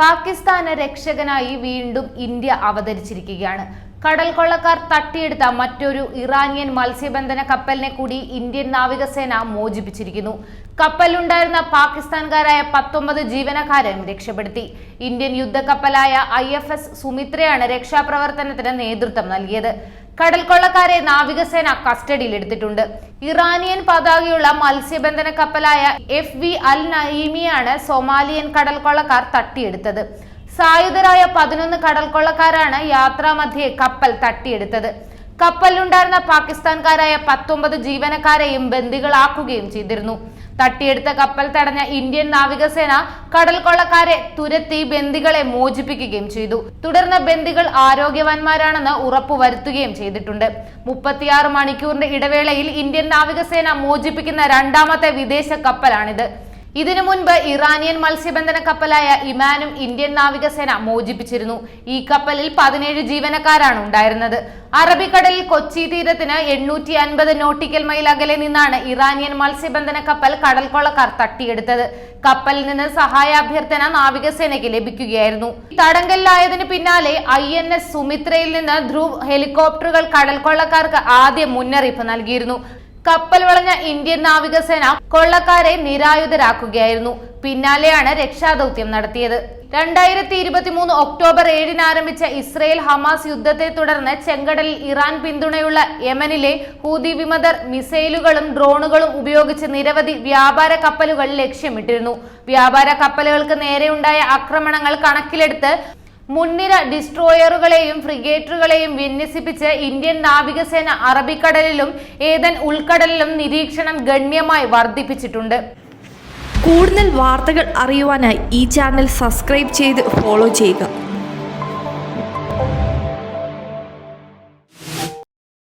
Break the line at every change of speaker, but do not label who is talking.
പാകിസ്ഥാന് രക്ഷകനായി വീണ്ടും ഇന്ത്യ അവതരിച്ചിരിക്കുകയാണ്. കടൽ കൊള്ളക്കാർ തട്ടിയെടുത്ത മറ്റൊരു ഇറാനിയൻ മത്സ്യബന്ധന കപ്പലിനെ കൂടി ഇന്ത്യൻ നാവികസേന മോചിപ്പിച്ചിരിക്കുന്നു. കപ്പലുണ്ടായിരുന്ന പാകിസ്ഥാൻകാരായ പത്തൊമ്പത് ജീവനക്കാരെ രക്ഷപ്പെടുത്തി. ഇന്ത്യൻ യുദ്ധക്കപ്പലായ ഐ എഫ് എസ് സുമിത്രയാണ് രക്ഷാപ്രവർത്തനത്തിന് നേതൃത്വം നൽകിയത്. കടൽ കൊള്ളക്കാരെ നാവികസേന കസ്റ്റഡിയിലെടുത്തിട്ടുണ്ട് ഇറാനിയൻ പതാകയുള്ള മത്സ്യബന്ധന കപ്പലായ എഫ് വി അൽ നഈമിയാണ് സൊമാലിയൻ കടൽക്കൊള്ളക്കാർ തട്ടിയെടുത്തത്. സായുധരായ പതിനൊന്ന് കടൽക്കൊള്ളക്കാരാണ് യാത്രാമധ്യേ കപ്പൽ തട്ടിയെടുത്തത്. കപ്പലിലുണ്ടായിരുന്ന പാകിസ്ഥാൻകാരായ പത്തൊമ്പത് ജീവനക്കാരെയും ബന്ദികളാക്കുകയും ചെയ്തിരുന്നു. തട്ടിയെടുത്ത കപ്പൽ തടഞ്ഞ ഇന്ത്യൻ നാവികസേന കടൽ കൊള്ളക്കാരെ തുരത്തി ബന്ദികളെ മോചിപ്പിക്കുകയും ചെയ്തു. തുടർന്ന് ബന്ദികൾ ആരോഗ്യവാന്മാരാണെന്ന് ഉറപ്പുവരുത്തുകയും ചെയ്തിട്ടുണ്ട്. മുപ്പത്തിയാറ് മണിക്കൂറിന്റെ ഇടവേളയിൽ ഇന്ത്യൻ നാവികസേന മോചിപ്പിക്കുന്ന രണ്ടാമത്തെ വിദേശ കപ്പലാണിത്. ഇതിനു മുൻപ് ഇറാനിയൻ മത്സ്യബന്ധന കപ്പലായ ഇമാനും ഇന്ത്യൻ നാവികസേന മോചിപ്പിച്ചിരുന്നു. ഈ കപ്പലിൽ പതിനേഴ് ജീവനക്കാരാണ് ഉണ്ടായിരുന്നത്. അറബിക്കടലിൽ കൊച്ചി തീരത്തിന് എണ്ണൂറ്റി അൻപത് നോട്ടിക്കൽ മൈൽ അകലെ നിന്നാണ് ഇറാനിയൻ മത്സ്യബന്ധന കപ്പൽ കടൽക്കൊള്ളക്കാർ തട്ടിയെടുത്തത്. കപ്പലിൽ നിന്ന് സഹായാഭ്യർത്ഥന നാവികസേനയ്ക്ക് ലഭിക്കുകയായിരുന്നു. തടങ്കലിലായതിനു പിന്നാലെ ഐ എൻ എസ് സുമിത്രയിൽ നിന്ന് ധ്രുവ് ഹെലികോപ്റ്ററുകൾ കടൽക്കൊള്ളക്കാർക്ക് ആദ്യം മുന്നറിയിപ്പ് നൽകിയിരുന്നു. കപ്പൽ വളഞ്ഞ ഇന്ത്യൻ നാവികസേന കൊള്ളക്കാരെ നിരായുധരാക്കുകയായിരുന്നു. പിന്നാലെയാണ് രക്ഷാദൌത്യം നടത്തിയത്. രണ്ടായിരത്തി ഇരുപത്തി മൂന്ന് ഒക്ടോബർ ഏഴിന് ആരംഭിച്ച ഇസ്രയേൽ ഹമാസ് യുദ്ധത്തെ തുടർന്ന് ചെങ്കടലിൽ ഇറാൻ പിന്തുണയുള്ള യമനിലെ ഹൂതി വിമതർ മിസൈലുകളും ഡ്രോണുകളും ഉപയോഗിച്ച് നിരവധി വ്യാപാര കപ്പലുകൾ ലക്ഷ്യമിട്ടിരുന്നു. വ്യാപാര കപ്പലുകൾക്ക് നേരെയുണ്ടായ ആക്രമണങ്ങൾ കണക്കിലെടുത്ത് മുൻനിര ഡിസ്ട്രോയറുകളെയും ഫ്രിഗേറ്ററുകളെയും വിന്യസിപ്പിച്ച് ഇന്ത്യൻ നാവികസേന അറബിക്കടലിലും ഏതൻ ഉൾക്കടലിലും നിരീക്ഷണം ഗണ്യമായി വർദ്ധിപ്പിച്ചിട്ടുണ്ട്.
കൂടുതൽ വാർത്തകൾ അറിയുവാനായി ഈ ചാനൽ സബ്സ്ക്രൈബ് ചെയ്ത് ഫോളോ ചെയ്യുക.